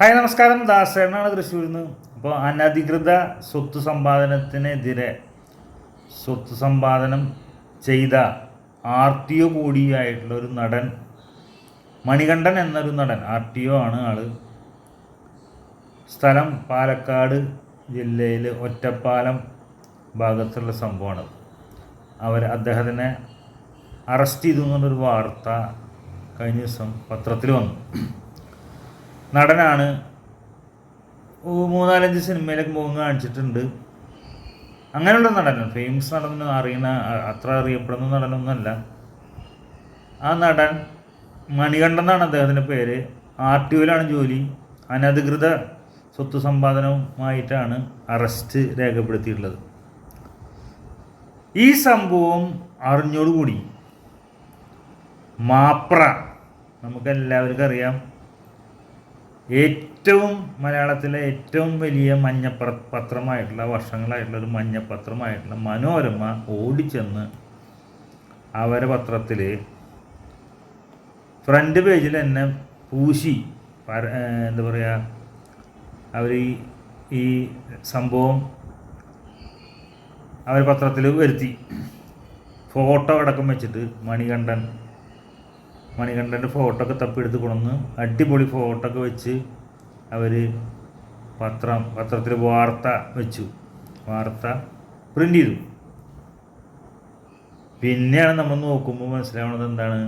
Hi നമസ്കാരം. ദാസേണാണ് തൃശ്ശൂരിൽ നിന്ന് അപ്പോൾ അനധികൃത സ്വത്ത് സമ്പാദനത്തിനെതിരെ സ്വത്ത് സമ്പാദനം ചെയ്ത ആർ ടി ഒ കൂടിയായിട്ടുള്ള ഒരു നടൻ മണികണ്ഠൻ എന്നൊരു നടൻ ആർ ടി ഒ ആണ് ആൾ. സ്ഥലം പാലക്കാട് ജില്ലയിൽ ഒറ്റപ്പാലം ഭാഗത്തുള്ള സംഭവമാണ്. അവർ അദ്ദേഹത്തിനെ അറസ്റ്റ് ചെയ്തു എന്നുള്ളൊരു വാർത്ത കഴിഞ്ഞ ദിവസം പത്രത്തിൽ വന്നു. നടനാണ്. മൂന്നാലഞ്ച് സിനിമയിലൊക്കെ മുഖം കാണിച്ചിട്ടുണ്ട്. അങ്ങനെയുള്ള നടനാണ് ഫേമസ് നടനെന്ന് അറിയുന്ന അത്ര അറിയപ്പെടുന്ന നടനൊന്നുമല്ല. ആ നടൻ മണികണ്ഠൻ എന്നാണ് അദ്ദേഹത്തിന്റെ പേര്. ആർ ടി ഒയിലാണ് ജോലി. അനധികൃത സ്വത്ത് സമ്പാദനവുമായിട്ടാണ് അറസ്റ്റ് രേഖപ്പെടുത്തിയിട്ടുള്ളത്. ഈ സംഭവം അറിഞ്ഞോടുകൂടി മാപ്ര നമുക്കെല്ലാവർക്കും അറിയാം. ഏറ്റവും മലയാളത്തിലെ ഏറ്റവും വലിയ മഞ്ഞ പത്രമായിട്ടുള്ള വർഷങ്ങളായിട്ടുള്ള ഒരു മഞ്ഞപ്പത്രമായിട്ടുള്ള മനോരമ ഓടിച്ചെന്ന് അവരെ പത്രത്തിൽ ഫ്രണ്ട് പേജിൽ തന്നെ പൂശി. എന്താ പറയുക അവർ ഈ സംഭവം അവർ പത്രത്തിൽ വരുത്തി. ഫോട്ടോ അടക്കം വെച്ചിട്ട് മണികണ്ഠൻ മണികണ്ഠന്റെ ഫോട്ടോ ഒക്കെ തപ്പിയെടുത്ത് കൊണ്ടുവന്ന് അടിപൊളി ഫോട്ടോ ഒക്കെ വെച്ച് അവർ പത്രം പത്രത്തിൽ വാർത്ത വെച്ചു. വാർത്ത പ്രിന്റ് ചെയ്തു. പിന്നെയാണ് നമ്മൾ നോക്കുമ്പോൾ മനസ്സിലാവുന്നത് എന്താണ്?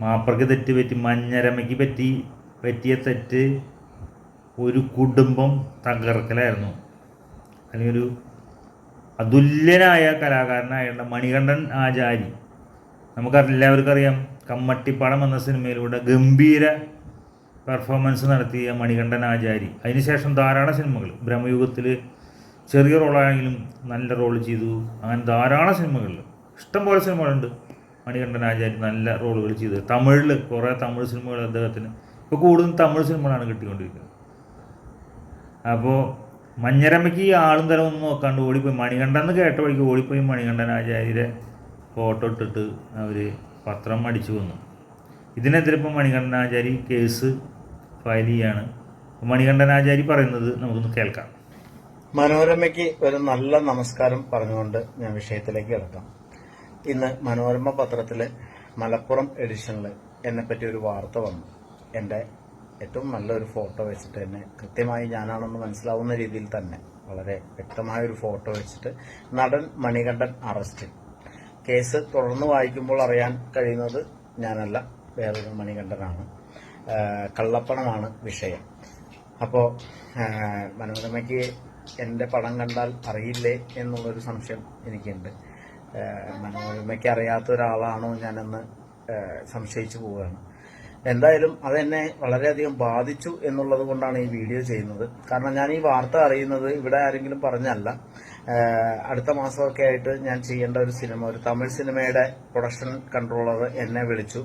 മാപ്പർക്ക് തെറ്റ് പറ്റി മഞ്ഞരമയ്ക്ക് പറ്റി പറ്റിയ തെറ്റ് ഒരു കുടുംബം തകർക്കലായിരുന്നു. അല്ലെങ്കിൽ ഒരു അതുല്യനായ കലാകാരനായുള്ള മണികണ്ഠൻ ആചാരി നമുക്കെല്ലാവർക്കും അറിയാം കമ്മട്ടിപ്പാടം എന്ന സിനിമയിലൂടെ ഗംഭീര പെർഫോമൻസ് നടത്തിയ മണികണ്ഠൻ ആചാരി. അതിനുശേഷം ധാരാളം സിനിമകൾ. ബ്രഹ്മയുഗത്തിൽ ചെറിയ റോളാണെങ്കിലും നല്ല റോൾ ചെയ്തു. അങ്ങനെ ധാരാളം സിനിമകളിൽ ഇഷ്ടംപോലെ സിനിമകളുണ്ട് മണികണ്ഠൻ ആചാരി നല്ല റോളുകൾ ചെയ്തു തമിഴിൽ കുറേ തമിഴ് സിനിമകൾ അദ്ദേഹത്തിന്. ഇപ്പോൾ കൂടുതലും തമിഴ് സിനിമകളാണ് കിട്ടിക്കൊണ്ടിരിക്കുന്നത്. അപ്പോൾ മഞ്ഞരമ്മയ്ക്ക് ഈ ആളും ഒന്നും നോക്കാണ്ട് ഓടിപ്പോയി. മണികണ്ഠൻ എന്ന് കേട്ട വഴിക്ക് ഓടിപ്പോയി മണികണ്ഠൻ ആചാര്യരെ ഫോട്ടോ ഇട്ടിട്ട് അവർ പത്രം അടിച്ചു വന്നു ഇതിനെതിരെ ഇപ്പോൾ മണികണ്ഠനാചാരി കേസ് ഫയൽ ചെയ്യാണ്. മണികണ്ഠനാചാരി പറയുന്നത് നമുക്കൊന്ന് കേൾക്കാം. മനോരമയ്ക്ക് ഒരു നല്ല നമസ്കാരം പറഞ്ഞുകൊണ്ട് ഞാൻ വിഷയത്തിലേക്ക് കിടക്കാം. ഇന്ന് മനോരമ പത്രത്തിലെ മലപ്പുറം എഡിഷനിൽ എന്നെപ്പറ്റി ഒരു വാർത്ത വന്നു. എന്റെ ഏറ്റവും നല്ലൊരു ഫോട്ടോ വെച്ചിട്ട് തന്നെ കൃത്യമായി ഞാനാണെന്ന് മനസ്സിലാവുന്ന രീതിയിൽ തന്നെ വളരെ വ്യക്തമായ ഒരു ഫോട്ടോ വെച്ചിട്ട് നടൻ മണികണ്ഠൻ അറസ്റ്റ് കേസ് തുടർന്ന് വായിക്കുമ്പോൾ അറിയാൻ കഴിയുന്നത് ഞാനല്ല വേറൊരു മണികണ്ഠനാണ്. കള്ളപ്പണമാണ് വിഷയം. അപ്പോൾ മനോരമയ്ക്ക് എന്റെ പടം കണ്ടാൽ അറിയില്ലേ എന്നുള്ളൊരു സംശയം എനിക്കുണ്ട്. മനോരമയ്ക്ക് അറിയാത്ത ഒരാളാണോ ഞാനെന്ന് സംശയിച്ചു പോവുകയാണ്. എന്തായാലും അതെന്നെ വളരെയധികം ബാധിച്ചു എന്നുള്ളത് കൊണ്ടാണ് ഈ വീഡിയോ ചെയ്യുന്നത്. കാരണം ഞാൻ ഈ വാർത്ത അറിയുന്നത് ഇവിടെ ആരെങ്കിലും പറഞ്ഞല്ല. അടുത്ത മാസമൊക്കെ ആയിട്ട് ഞാൻ ചെയ്യേണ്ട ഒരു സിനിമ ഒരു തമിഴ് സിനിമയുടെ പ്രൊഡക്ഷൻ കൺട്രോളർ എന്നെ വിളിച്ചു.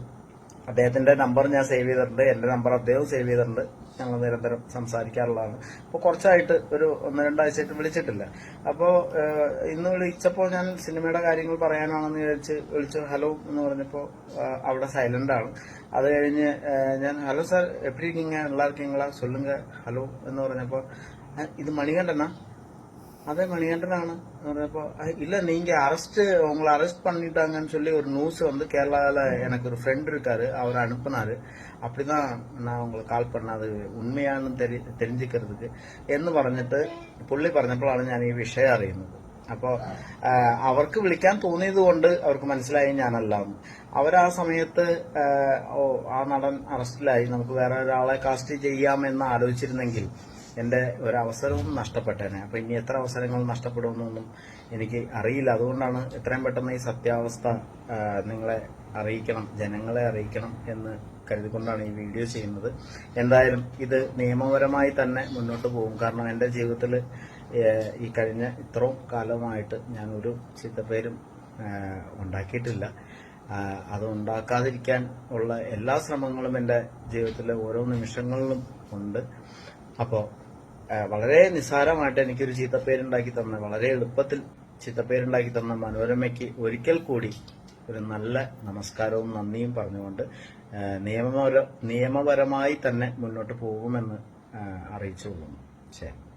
അദ്ദേഹത്തിന്റെ നമ്പർ ഞാൻ സേവ് ചെയ്തിട്ടുണ്ട്. എന്റെ നമ്പർ അദ്ദേഹം സേവ് ചെയ്തിട്ടുണ്ട്. ഞങ്ങൾ നിരന്തരം സംസാരിക്കാറുള്ളതാണ്. അപ്പോൾ കുറച്ചായിട്ട് ഒരു ഒന്ന് രണ്ടാഴ്ചയായിട്ട് വിളിച്ചിട്ടില്ല. അപ്പോൾ ഇന്ന് വിളിച്ചപ്പോൾ ഞാൻ സിനിമയുടെ കാര്യങ്ങൾ പറയാനാണെന്ന് വിചാരിച്ച് വിളിച്ചു. ഹലോ എന്ന് പറഞ്ഞപ്പോൾ അവിടെ സൈലന്റ് ആണ്. അത് കഴിഞ്ഞ് ഞാൻ ഹലോ സാർ എപ്പിടി നിങ്ങൾ എല്ലാവർക്കും നിങ്ങളാ സൊല്ലുങ്ക ഹലോ എന്ന് പറഞ്ഞപ്പോൾ ഇത് മണികണ്ഠനാ? அதே மணிகண்டனான இப்போ இல்லை நீங்கள் அரெஸ்ட்டு உங்களை அரெஸ்ட் பண்ணிட்டாங்கன்னு சொல்லி ஒரு நியூஸ் வந்து கேரளாவில் எனக்கு ஒரு ஃப்ரெண்ட் இருக்காரு அவர் அனுப்புனார் அப்படி தான் நான் உங்களுக்கு கால் பண்ணത് ഉണ്മയാണെന്ന് തെരി എന്ന് പറഞ്ഞിട്ട് പുള്ളി പറഞ്ഞപ്പോഴാണ് ഞാൻ ഈ വിഷയം അറിയുന്നത്. അപ്പോൾ അവർക്ക് വിളിക്കാൻ തോന്നിയത് കൊണ്ട് അവർക്ക് മനസ്സിലായി ഞാനല്ല അവർ ആ സമയത്ത് ഓ ആ നടൻ അറസ്റ്റിലായി നമുക്ക് വേറെ ഒരാളെ കാസ്റ്റ് ചെയ്യാമെന്ന് ആലോചിച്ചിരുന്നെങ്കിൽ എന്റെ ഒരവസരവും നഷ്ടപ്പെട്ടേനെ. അപ്പോൾ ഇനി എത്ര അവസരങ്ങൾ നഷ്ടപ്പെടുമെന്നൊന്നും എനിക്ക് അറിയില്ല. അതുകൊണ്ടാണ് എത്രയും പെട്ടെന്ന് ഈ സത്യാവസ്ഥ നിങ്ങളെ അറിയിക്കണം ജനങ്ങളെ അറിയിക്കണം എന്ന് കരുതിക്കൊണ്ടാണ് ഈ വീഡിയോ ചെയ്യുന്നത്. എന്തായാലും ഇത് നിയമപരമായി തന്നെ മുന്നോട്ട് പോകും. കാരണം എന്റെ ജീവിതത്തിൽ ഈ കഴിഞ്ഞ ഇത്രയും കാലമായിട്ട് ഞാൻ ഒരു ചിത്തപ്പേരും ഉണ്ടാക്കിയിട്ടില്ല. അത് ഉണ്ടാക്കാതിരിക്കാൻ ഉള്ള എല്ലാ ശ്രമങ്ങളും എന്റെ ജീവിതത്തിലെ ഓരോ നിമിഷങ്ങളിലും ഉണ്ട്. അപ്പോൾ വളരെ നിസ്സാരമായിട്ട് എനിക്കൊരു ചീത്തപ്പേരുണ്ടാക്കി തന്ന വളരെ എളുപ്പത്തിൽ ചീത്തപ്പേരുണ്ടാക്കി തന്ന മനോരമയ്ക്ക് ഒരിക്കൽ കൂടി ഒരു നല്ല നമസ്കാരവും നന്ദിയും പറഞ്ഞുകൊണ്ട് നിയമപര നിയമപരമായി തന്നെ മുന്നോട്ട് പോകുമെന്ന് അറിയിച്ചു കൊള്ളുന്നു ശരി.